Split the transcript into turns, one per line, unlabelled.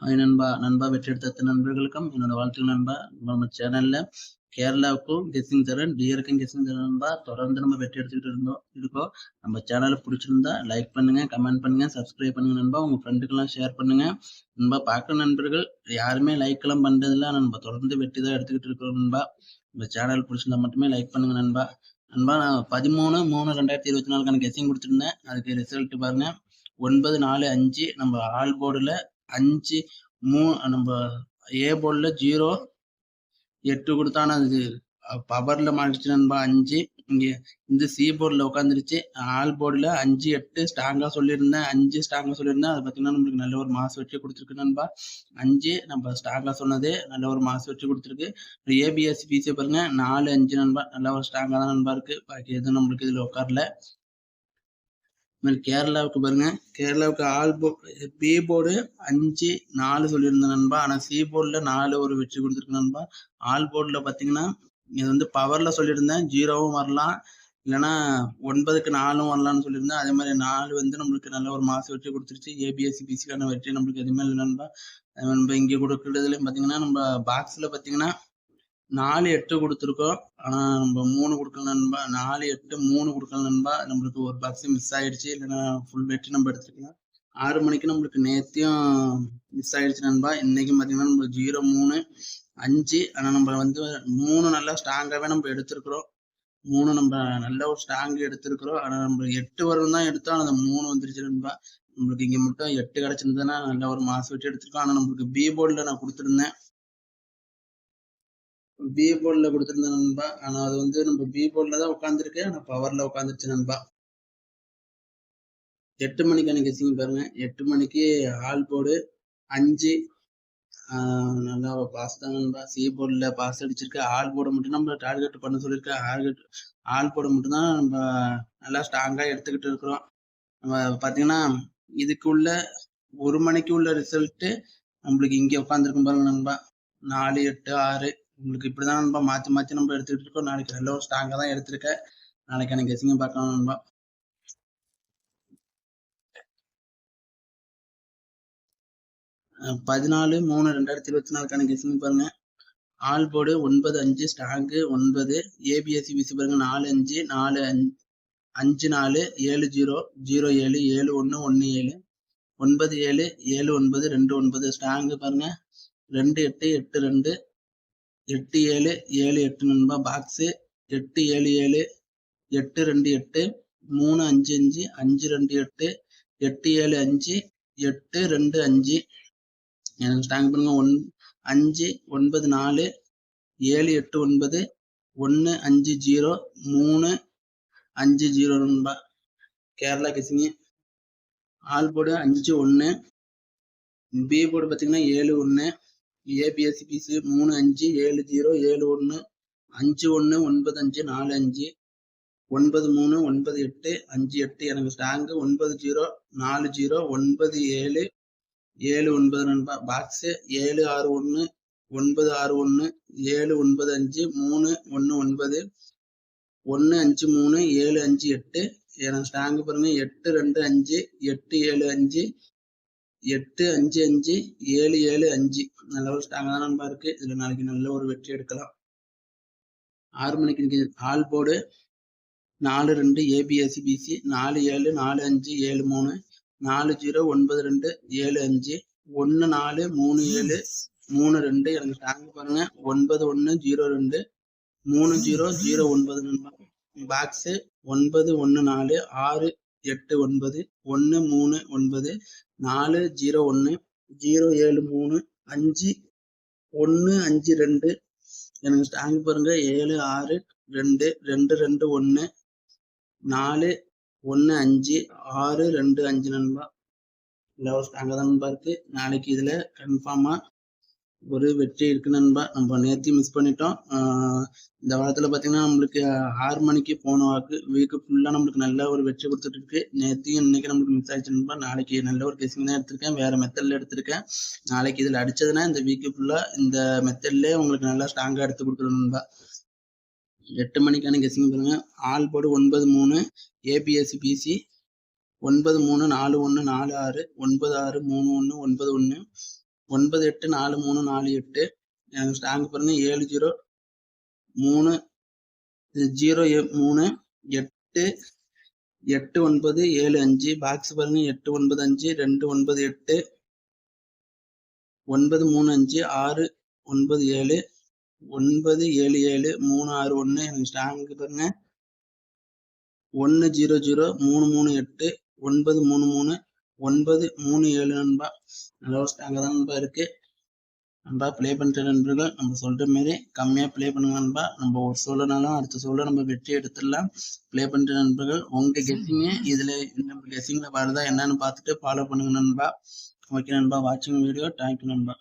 Hi நண்பா. நண்பா வெற்றி எடுத்த நண்பர்களுக்கும் என்னோட வாழ்த்துக்கள் நண்பா. நம்ம சேனல்ல கேரளாவுக்கும் கெஸ்ஸிங் தரேன் டியருக்கும் கெஸ்ஸிங் தரேன் நண்பா. தொடர்ந்து நம்ம வெற்றி எடுத்துக்கிட்டு இருந்தோம் இருக்கோம். நம்ம சேனலை பிடிச்சிருந்தா லைக் பண்ணுங்க கமெண்ட் பண்ணுங்க சப்ஸ்கிரைப் பண்ணுங்க நண்பா. உங்க ஃப்ரெண்டுக்கெல்லாம் ஷேர் பண்ணுங்க. நண்பா பார்க்குற நண்பர்கள் யாருமே லைக் எல்லாம் பண்றதில்ல நம்ம தொடர்ந்து வெற்றி தான் எடுத்துக்கிட்டு இருக்கிறோம் நண்பா. நம்ம சேனல் பிடிச்சிருந்தா மட்டுமே லைக் பண்ணுங்க நண்பா. நண்பா நான் பதிமூணு மூணு ரெண்டாயிரத்தி இருபத்தி நாலுக்கான கெஸ்ஸிங் கொடுத்துருந்தேன். அதுக்கு ரிசல்ட் பாருங்க. ஒன்பது நாலு அஞ்சு நம்ம ஆல் போர்டில் அஞ்சு மூ நம்ம ஏ போர்டில் ஜீரோ எட்டு கொடுத்தானா அது பவரில் மாறிடுச்சு நண்பா அஞ்சு. இங்கே இந்த சி போர்டில் உட்காந்துருச்சு ஆல் போர்டில் அஞ்சு எட்டு ஸ்ட்ராங்காக சொல்லியிருந்தேன். அஞ்சு ஸ்ட்ராங்காக சொல்லியிருந்தேன். அது பார்த்தீங்கன்னா நம்மளுக்கு நல்ல ஒரு மாசு வச்சு கொடுத்துருக்கு நண்பா. அஞ்சு நம்ம ஸ்ட்ராங்காக சொன்னது நல்ல ஒரு மாசு வச்சு கொடுத்துருக்கு. ஏபிஎஸ்சி பிசியை பாருங்க. நாலு அஞ்சு நண்பா. நல்ல ஒரு ஸ்ட்ராங்காக தான் நண்பா இருக்கு. பாக்கி எதுவும் நம்மளுக்கு இதில் உட்காரல மாதிரி கேரளாவுக்கு பாருங்க. கேரளாவுக்கு ஆல் போ பி போர்டு அஞ்சு நாலு சொல்லியிருந்தேன் நண்பா. ஆனால் சி போர்டில் நாலு ஒரு வெற்றி கொடுத்துருக்கு நண்பா. ஆல் போர்டில் பார்த்தீங்கன்னா இது வந்து பவரில் சொல்லியிருந்தேன். ஜீரோவும் வரலாம். இல்லைனா ஒன்பதுக்கு நாலும் வரலாம்னு சொல்லியிருந்தேன். அதே மாதிரி நாலு வந்து நம்மளுக்கு நல்ல ஒரு மாசு வெற்றி கொடுத்துருச்சு. ஏபிஎஸ்சி பிசிக்கான வெற்றி நம்மளுக்கு எதுவுமே இல்லை நண்பா. நம்ம இங்கே கொடுக்குறதுலேயும் பார்த்தீங்கன்னா நம்ம பாக்ஸில் பார்த்தீங்கன்னா நாலு எட்டு கொடுத்துருக்கோம். ஆனால் நம்ம மூணு கொடுக்கல நண்பா. நாலு எட்டு மூணு கொடுக்கல நண்பா. நம்மளுக்கு ஒரு பாக்ஸ் மிஸ் ஆயிடுச்சு. இல்லைன்னா ஃபுல் வெட்டி நம்ம எடுத்துக்கலாம். ஆறு மணிக்கு நம்மளுக்கு நேத்தியும் மிஸ் ஆயிடுச்சு நண்பா. இன்னைக்கு பார்த்தீங்கன்னா நம்ம ஜீரோ மூணு அஞ்சு. ஆனால் நம்ம வந்து மூணு நல்லா ஸ்ட்ராங்காகவே நம்ம எடுத்திருக்கிறோம். மூணு நம்ம நல்ல ஒரு ஸ்ட்ராங் எடுத்திருக்கிறோம். ஆனால் நம்ம எட்டு வரும் தான் எடுத்தோம். அந்த மூணு வந்துருச்சு நண்பா. நம்மளுக்கு இங்கே மட்டும் எட்டு கிடச்சிருந்ததுன்னா நல்ல ஒரு மாசம் வச்சு எடுத்திருக்கோம். ஆனால் நம்மளுக்கு பி போர்டில் நான் கொடுத்துருந்தேன். பி போர்டில் கொடுத்துருந்தேன் நண்பா. ஆனால் அது வந்து நம்ம பி போர்டில் தான் உட்காந்துருக்கு ஆனால் பவரில் உட்காந்துருச்சு நண்பா. எட்டு மணிக்கு எனக்கு சிங் பாருங்க. எட்டு மணிக்கு ஆல் போர்டு அஞ்சு. நல்லா பாஸ் தான் நண்பா. சி போர்டில் பாஸ் அடிச்சிருக்கு. ஆல் போர்டை மட்டும் நம்ம டார்கெட் பண்ண சொல்லியிருக்கேன். ஆர்கெட் ஆல் போர்டை மட்டும்தான் நம்ம நல்லா ஸ்ட்ராங்காக எடுத்துக்கிட்டு இருக்கிறோம். நம்ம பார்த்தீங்கன்னா இதுக்குள்ள ஒரு மணிக்கு உள்ள ரிசல்ட்டு நம்மளுக்கு இங்கே உட்காந்துருக்கும் பாருங்க நண்பா. நாலு எட்டு ஆறு. உங்களுக்கு இப்படிதான் நண்பா மாற்றி மாற்றி நம்ம எடுத்துக்கிட்டு இருக்கோம். நாளைக்கு நல்ல ஒரு ஸ்ட்ராங்காக தான் எடுத்திருக்கேன் நாளைக்கு எனக்கு கெஸிங்க பார்க்கலாம் நண்பா. பதினாலு மூணு ரெண்டாயிரத்தி இருபத்தி நாலுக்கான கெஸிங் பாருங்க. ஆல் போர்டு ஒன்பது அஞ்சு ஸ்டாங்கு ஒன்பது. ஏபிஎஸ்சி பிசி பாருங்க நாலு அஞ்சு நாலு அஞ்சு நாலு ஏழு ஜீரோ ஜீரோ ஏழு ஏழு ஒன்று ஒன்று ஏழு. ஒன்பது ஏழு ஏழு ஒன்பது ரெண்டு ஒன்பது. ஸ்டாங்கு பாருங்க. ரெண்டு எட்டு எட்டு ரெண்டு. எட்டு ஏழு ஏழு எட்டு நண்பா பாக்ஸு எட்டு ஏழு ஏழு எட்டு ரெண்டு எட்டு மூணு அஞ்சு அஞ்சு அஞ்சு ரெண்டு எட்டு எட்டு ஏழு அஞ்சு எட்டு ரெண்டு அஞ்சு. எனக்கு டேங்க் பண்ணுங்க. ஒன் அஞ்சு ஒன்பது நாலு ஏழு எட்டு ஒன்பது ஒன்று அஞ்சு ஜீரோ மூணு அஞ்சு ஜீரோ நண்பா. கேரளா கிசிங்க ஆல் போர்டு அஞ்சு ஒன்று பி போர்டு பார்த்தீங்கன்னா ஏழு ஒன்று ஏபிஎஸ்சி பீஸு மூணு அஞ்சு ஏழு ஜீரோ ஏழு ஒன்று அஞ்சு ஒன்று ஒன்பது அஞ்சு நாலு அஞ்சு ஒன்பது மூணு ஒன்பது எட்டு அஞ்சு எட்டு. எனக்கு ஸ்டாங்கு ஒன்பது ஜீரோ நாலு ஜீரோ ஒன்பது ஏழு ஏழு ஒன்பது நண்பா பாக்ஸு ஏழு ஆறு ஒன்று ஒன்பது ஆறு ஒன்று ஏழு ஒன்பது அஞ்சு மூணு ஒன்று ஒன்பது ஒன்று அஞ்சு மூணு ஏழு அஞ்சு எட்டு. எனக்கு ஸ்டாங்கு பாருங்கள் எட்டு ரெண்டு அஞ்சு எட்டு ஏழு அஞ்சு எட்டு அஞ்சு அஞ்சு ஏழு ஏழு அஞ்சு. நல்ல ஒரு ஸ்ட்ராங்காக தான் நண்பா இருக்கு. இதுல நாளைக்கு நல்ல ஒரு வெற்றி எடுக்கலாம். ஆறு மணிக்கு நிற்கிது ஆல் போர்டு நாலு ரெண்டு ஏபிஎஸ்சி பிசி நாலு ஏழு நாலு அஞ்சு ஏழு மூணு நாலு ஜீரோ ஒன்பது ரெண்டு ஏழு அஞ்சு ஒன்று நாலு மூணு ஏழு மூணு ரெண்டு. எனக்கு ஸ்ட்ராங் பாருங்க. ஒன்பது ஒன்று ஜீரோ ரெண்டு மூணு ஜீரோ ஜீரோ ஒன்பது பாக்ஸு ஒன்பது ஒன்று நாலு ஆறு எட்டு ஒன்பது ஒன்று மூணு ஒன்பது நாலு ஜீரோ ஒன்று ஜீரோ ஏழு மூணு அஞ்சு ஒன்று அஞ்சு ரெண்டு. எனக்கு ஸ்டாங் பாருங்க. ஏழு ஆறு ரெண்டு ரெண்டு ரெண்டு ஒன்று நாலு ஒன்று அஞ்சு ஆறு ரெண்டு அஞ்சு நண்பா. இல்லை ஸ்டாங்காக தான் நண்பா நாளைக்கு இதில் கன்ஃபார்மாக ஒரு வெற்றி இருக்கு நண்பா நம்ம நேற்று மிஸ் பண்ணிட்டோம். இந்த வாரத்தில் பார்த்தீங்கன்னா நம்மளுக்கு ஆறு மணிக்கு போன வாக்கு வீக்கு ஃபுல்லாக நம்மளுக்கு நல்ல ஒரு வெற்றி கொடுத்துட்டு இருக்கு. நேற்றையும் இன்னைக்கு நம்மளுக்கு மிஸ் ஆயிடுச்சு நண்பா. நாளைக்கு நல்ல ஒரு கேசிங் தான் எடுத்திருக்கேன். வேற மெத்தடில் எடுத்திருக்கேன். நாளைக்கு இதில் அடிச்சதுன்னா இந்த வீக்கு ஃபுல்லாக இந்த மெத்தட்லேயே உங்களுக்கு நல்லா ஸ்ட்ராங்காக எடுத்து கொடுத்துரும் நண்பா. எட்டு மணிக்கான கெஸிங் பாருங்க. ஆல் போர்டு ஒன்பது மூணு ஏபிஎஸ்சி பிசி ஒன்பது மூணு நாலு ஒன்று நாலு ஆறு ஒன்பது ஆறு மூணு ஒன்று ஒன்பது ஒன்று ஒன்பது எட்டு நாலு மூணு நாலு எட்டு. எனக்கு ஸ்டாங்க் பாருங்க ஏழு ஜீரோ மூணு ஜீரோ மூணு எட்டு எட்டு ஒன்பது ஏழு அஞ்சு. பாக்ஸ் பாருங்க எட்டு ஒன்பது அஞ்சு ரெண்டு ஒன்பது எட்டு ஒன்பது மூணு அஞ்சு ஆறு ஒன்பது ஏழு ஒன்பது ஏழு ஏழு மூணு ஆறு ஒன்று எனக்கு ஸ்டாங்க் பாருங்க ஒன்று ஜீரோ ஜீரோ மூணு மூணு எட்டு ஒன்பது மூணு மூணு ஒன்பது மூணு ஏழு நண்பா. நல்ல ஒரு ஸ்ட்ராங்காக தான் நண்பா இருக்கு. நண்பா ப்ளே பண்ணுற நண்பர்கள். நம்ம சொல்ற மாதிரி கம்மியாக ப்ளே பண்ணுங்க நண்பா. நம்ம ஒரு சொல்லனாலும் அடுத்த சொல்ல நம்ம வெற்றி எடுத்துடலாம். ப்ளே பண்ணுற நண்பர்கள். உங்க கெஸ்ஸிங்க இதில் நம்ம கெஸ்ஸிங்கில் வருதா என்னன்னு பார்த்துட்டு ஃபாலோ பண்ணுங்க நண்பா. ஓகே நண்பா வாட்சிங் வீடியோ தேங்க்யூ நண்பா.